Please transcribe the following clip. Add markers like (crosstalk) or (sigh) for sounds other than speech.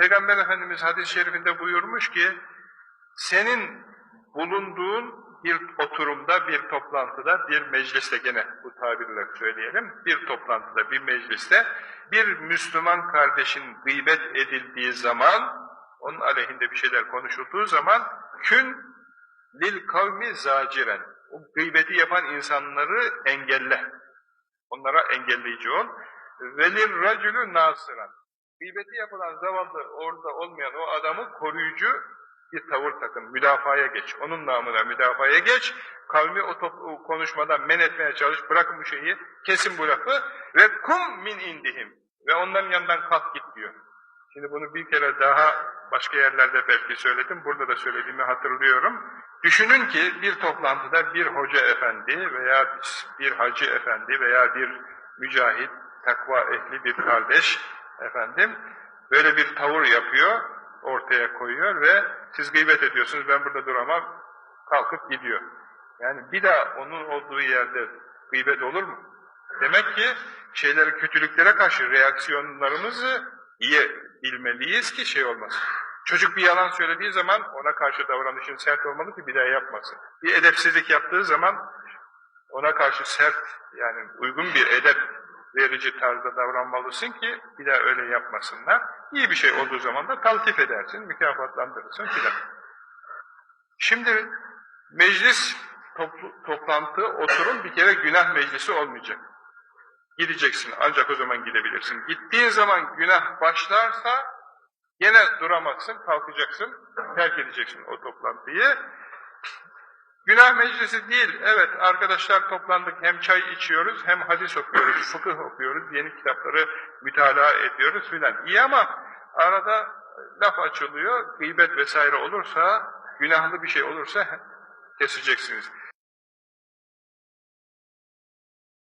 Peygamber Efendimiz hadis-i şerifinde buyurmuş ki, senin bulunduğun bir oturumda, bir toplantıda, bir mecliste gene bu tabirle söyleyelim, bir toplantıda, bir mecliste bir Müslüman kardeşin gıybet edildiği zaman, onun aleyhinde bir şeyler konuşulduğu zaman, kün lil kavmi zaciren, o gıybeti yapan insanları engelle, onlara engelleyici ol, velir racülü nasıran, gıybeti yapılan zavallı orada olmayan o adamı koruyucu bir tavır takın, müdafaya geç, onun namına müdafaya geç, kavmi o, top, o konuşmadan men etmeye çalış, bırakın bu şeyi, kesin bu lafı. Ve kum min indihim. Ve onların yanından kalk git diyor. Şimdi bunu bir kere daha başka yerlerde belki söyledim, burada da söylediğimi hatırlıyorum. Düşünün ki bir toplantıda bir hoca efendi veya bir hacı efendi veya bir mücahit, takva ehli bir kardeş efendim böyle bir tavır yapıyor, ortaya koyuyor ve siz gıybet ediyorsunuz, ben burada duramam, kalkıp gidiyor. Yani bir daha onun olduğu yerde gıybet olur mu? Demek ki şeyleri, kötülüklere karşı reaksiyonlarımızı iyi bilmeliyiz ki şey olmasın. Çocuk bir yalan söylediği zaman ona karşı davranışın sert olmalı ki bir daha yapmasın. Bir edepsizlik yaptığı zaman ona karşı sert yani uygun bir edep verici tarzda davranmalısın ki bir daha öyle yapmasınlar. İyi bir şey olduğu zaman da taltif edersin, mükafatlandırırsın filan. Şimdi meclis, toplu, toplantı, oturum bir kere günah meclisi olmayacak. Gideceksin ancak o zaman gidebilirsin. Gittiğin zaman günah başlarsa gene duramazsın, kalkacaksın, terk edeceksin o toplantıyı. Günah meclisi değil, evet arkadaşlar toplandık, hem çay içiyoruz, hem hadis okuyoruz, (laughs) fıkıh okuyoruz, yeni kitapları mütalaa ediyoruz filan. İyi ama arada laf açılıyor, gıybet vesaire olursa, günahlı bir şey olursa keseceksiniz.